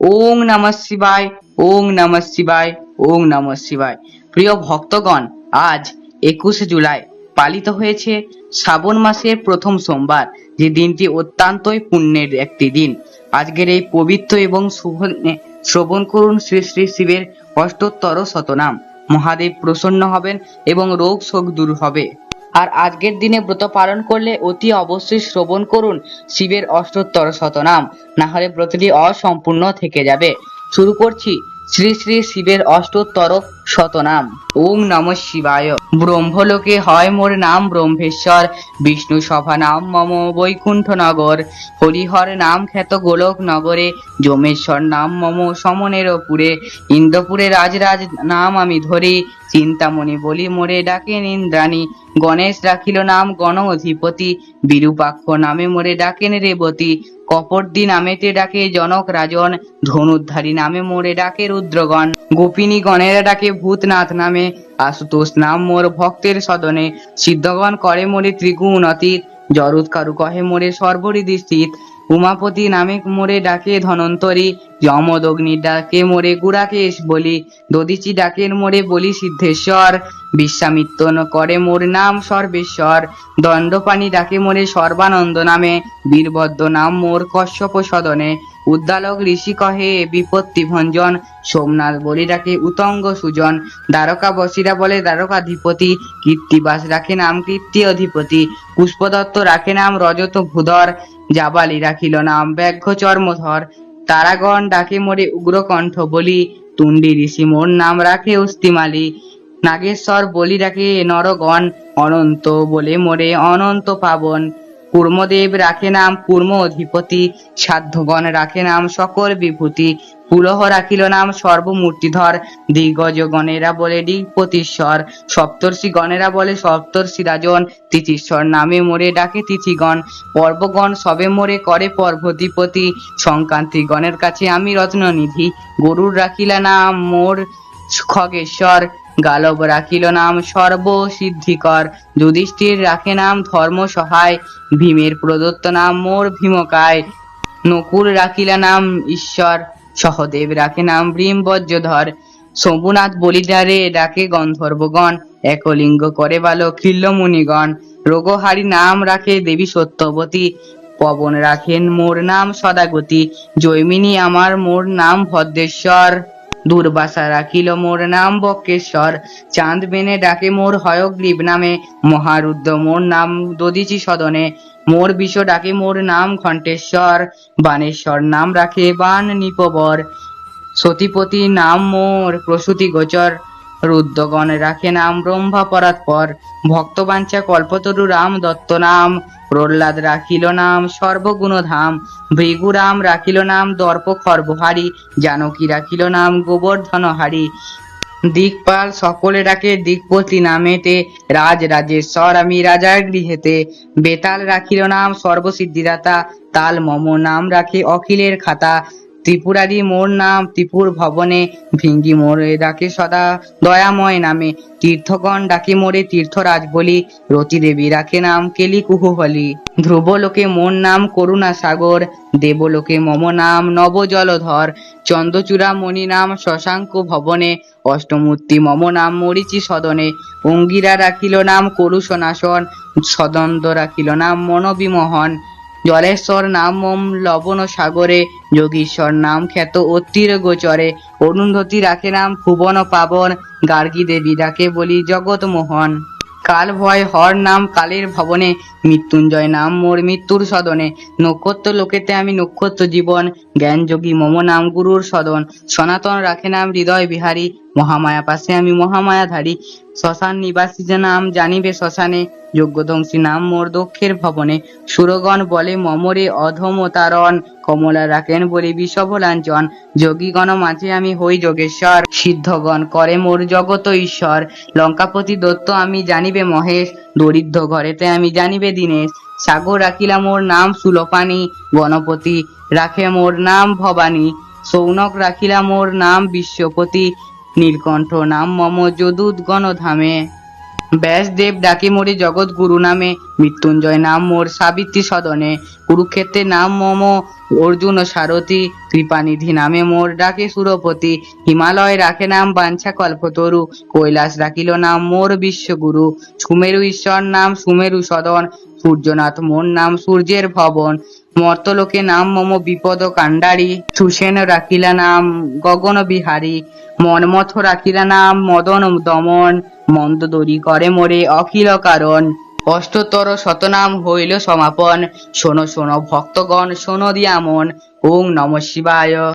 ওং নমঃ শিবায়, ওং নমঃ শিবায়, ওং নমঃ শিবায়। প্রিয় ভক্তগণ, আজ একুশে জুলাই পালিত হয়েছে শ্রাবণ মাসের প্রথম সোমবার, যে দিনটি অত্যন্তই পুণ্যের একটি দিন। আজকের এই পবিত্র এবং শুভ শ্রবণ করুন শ্রী শ্রী শিবের অষ্টোত্তর শতনাম। মহাদেব প্রসন্ন হবেন এবং রোগ শোক দূর হবে। আর আজকের দিনে ব্রত পালন করলে অতি অবশ্যই শ্রবণ করুন শিবের অষ্টোত্তর শতনাম। না হলে ব্রতটি অসম্পূর্ণ থেকে যাবে। শুরু করছি। শ্রী শ্রী শিবের অষ্টোত্তর শতনাম। ওং নম শিবায়। ব্রহ্মলোকে হয় মোর নাম ব্রহ্মেশ্বর। বিষ্ণু সভা নাম মম বৈকুণ্ঠ নগর হরিহর নাম খ্যাত গোলক নগরে। যমেশ্বর নাম মম সমনের পুরে ইন্দ্রপুরে রাজরাজ নাম আমি ধরি। চিন্তামণি বলি মোরে ডাকেন ইন্দ্রাণী গণেশ রাখিল নাম গণ অধিপতি। বিরূপাক্ষ নামে মোরে ডাকেন রেবতী। কপর্দি নামেতে ডাকে জনক রাজন। ধনুদ্ধারী নামে মোরে ডাকে রুদ্রগণ। গোপিনী গণেরা ডাকে ভূতনাথ নামে আশুতোষ নাম মোর ভক্তের সদনে। সিদ্ধগণ করে মোরে ত্রিগুণ অতীত জরুদ কারু কহে মোরে সর্বরিদি স্থিত উমাপতি নামে মোরে ডাকে ধনন্তরী, যমদগ্নি ডাকে মোরে গুড়াকেশ বলি, দদিচি ডাকের মোরে বলি সিদ্ধেশ্বর। বিশ্বামিত্র করে মোর নাম সর্বেশ্বর। দণ্ডপাণি ডাকে মোরে সর্বানন্দ নামে। বীরভদ্র নাম মোর কশ্যপ সদনে। উদ্দালক ঋষি কহে বিপত্তি ভঞ্জন। সোমনাথ বলি ডাকে উতঙ্গ সুজন। দ্বারকা বসিরা বলে, দ্বারকাধিপতি। কীর্তিবাস রাখে নাম কীর্তি অধিপতি। পুষ্পদত্ত রাখে নাম রজত ভূধর। জাবালি রাখিল নাম ব্যাঘ্র চর্মধর। তারাগণ ডাকে মোরে উগ্রকণ্ঠ বলি। তুন্ডি ঋষি মোর নাম রাখে অস্তিমালি নাগেশ্বর বলি রাখে নরগণ, অনন্ত বলে মোরে অনন্ত পাবন। কুর্মদেব রাখে নাম কুর্ম অধিপতি, সাধ্যগণ রাখে নাম সকল বিভূতি। পুলহ রাখিল নাম সর্বমূর্তিধর দিগ্গজ গণেরা বলে দিগপতিশ্বর সপ্তর্ষি গণেরা বলে সপ্তর্ষি রাজন তিথিশ্বর নামে মোরে ডাকে তিথিগণ। পর্বগণ সবে মোরে করে পর্বতিপতি সংক্রান্তি গণের কাছে আমি রত্ননিধি। গরুর রাখিলা নাম মোর খগেশ্বর গালব রাখিল নাম সর্ব সিদ্ধিকর যুধিষ্ঠির রাখে নাম ধর্ম সহায় ভীমের প্রদত্ত নাম মোর ভীমকায়। নকুল রাখিলা নাম ঈশ্বর, সহদেব রাখে নাম ভীম বজ্রধর শম্ভুনাথ বলিদারে ডাকে গন্ধর্বগণ, একলিঙ্গ করে বালো খিল্ল মুনিগণ। রোগহারি নাম রাখে দেবী সত্যবতী, পবন রাখেন মোর নাম সদাগতি। জৈমিনী আমার মোর নাম ভদ্রেশ্বর। দুর্বাসা রাখিল মোর নাম বক্রেশ্বর চাঁদ বেনে ডাকে মোর হয়গ্রীব নামে। মহারুদ্র মোর নাম দদিচি সদনে। মোর বিষ ডাকে মোর নাম ঘণ্টেশ্বর। বানেশ্বর নাম রাখে বান নিপবর। সতীপতি নাম মোর প্রসূতি গোচর। রুদ্রগণ রাখে নাম ব্রহ্মা পরাৎপর। ভক্তবাঞ্ছা কল্পতরু রাম দত্ত নাম। প্রহ্লাদ রাখিল নাম সর্বগুণধাম, ভৃগুরাম রাখিল নাম দর্প খর্বহারি জানকী রাখিল নাম গোবর্ধনহারি। দিকপাল সকলে ডাকে, দিকপতি নামেতে রাজ রাজেশ্বর আমি রাজার গৃহেতে। বেতাল রাখিল নাম সর্বসিদ্ধিদাতা, তাল মম নাম রাখে অখিলের খাতা। ত্রিপুরারি মোর নাম, ত্রিপুর ভবনে ভিঙ্গি মোরে ডাকে সদা, দয়াময় নামে। তীর্থগণ ডাকে মোরে তীর্থরাজ বলি, রতি দেবী রাখে নাম কেলি কুহুহলি। ধ্রুবলোকে মোর নাম করুণা সাগর দেবলোকে মম নাম নব জলধর। চন্দ্রচূড়া মণি নাম শশাঙ্ক ভবনে, অষ্টমূর্তি মম নাম মরিচি সদনে। অঙ্গিরা রাখিল নাম করুষনাশন, সদন্দ রাখিল নাম মনোবিমোহন। জলেশ্বর নাম মম লবণ সাগরে, যোগীশ্বর নাম খ্যাত অতির গোচরে। অরুন্ধতী রাখে নাম ভুবন পাবন, গার্গী দেবী ডাকে বলি জগৎ মোহন। কাল ভয় হর নাম কালের ভবনে, মৃত্যুঞ্জয় নাম মোর মৃত্যুর সদনে। নক্ষত্র লোকেতে আমি নক্ষত্র জীবন জ্ঞান যোগী মম নাম গুরুর সদন। সনাতন রাখে নাম হৃদয় বিহারী মহামায়া পাশে আমি মহামায়াধারী শ্মশান নিবাসী যে নাম জানিবে শ্মশানে, যজ্ঞধ্বংসী নাম মোর দক্ষের ভবনে। সুরগণ বলে, মমরে অধম তারণ। কমলা রাখেন বলে বিষভ লাঞ্ছন। যোগীগণ মাঝে আমি হই যোগেশ্বর। সিদ্ধগণ করে মোর জগত ঈশ্বর। লঙ্কাপতি দত্ত আমি জানিবে মহেশ। দরিদ্র ঘরেতে আমি জানিবে দীনেশ। সাগর রাখিলা মোর নাম সুলোপানি। গণপতি রাখে মোর নাম ভবানী। সৌনক রাখিলা মোর নাম বিশ্বপতি। নীলকণ্ঠ নাম মম যদুদ গণধামে। ব্যাসদেব ডাকে মোরে জগৎ গুরু নামে। মৃত্যুঞ্জয় নাম মোর সাবিত্রী সদনে। কুরুক্ষেত্রে নাম মম অর্জুন সারথী। কৃপানিধি নামে মোর ডাকে সুরপতি। হিমালয় রাখে নাম বাঞ্ছা কল্পতরু। কৈলাস রাখিল নাম মোর বিশ্বগুরু। সুমেরু ঈশ্বর নাম সুমেরু সদন। সূর্যনাথ মোর নাম সূর্যের ভবন। মর্তলোকে নাম মম বিপদ কাণ্ডারি। সুসেন রাখিলা নাম গগন বিহারী। মনমথ রাখিরা নাম, মদন, দমন। মন্দ দরি করে মোরে অখিল কারণ। অষ্টতর শতনাম হইল সমাপন। শোনো শোনো, ভক্তগণ, শোনো দিয়া মন। ওং নম শিবায়।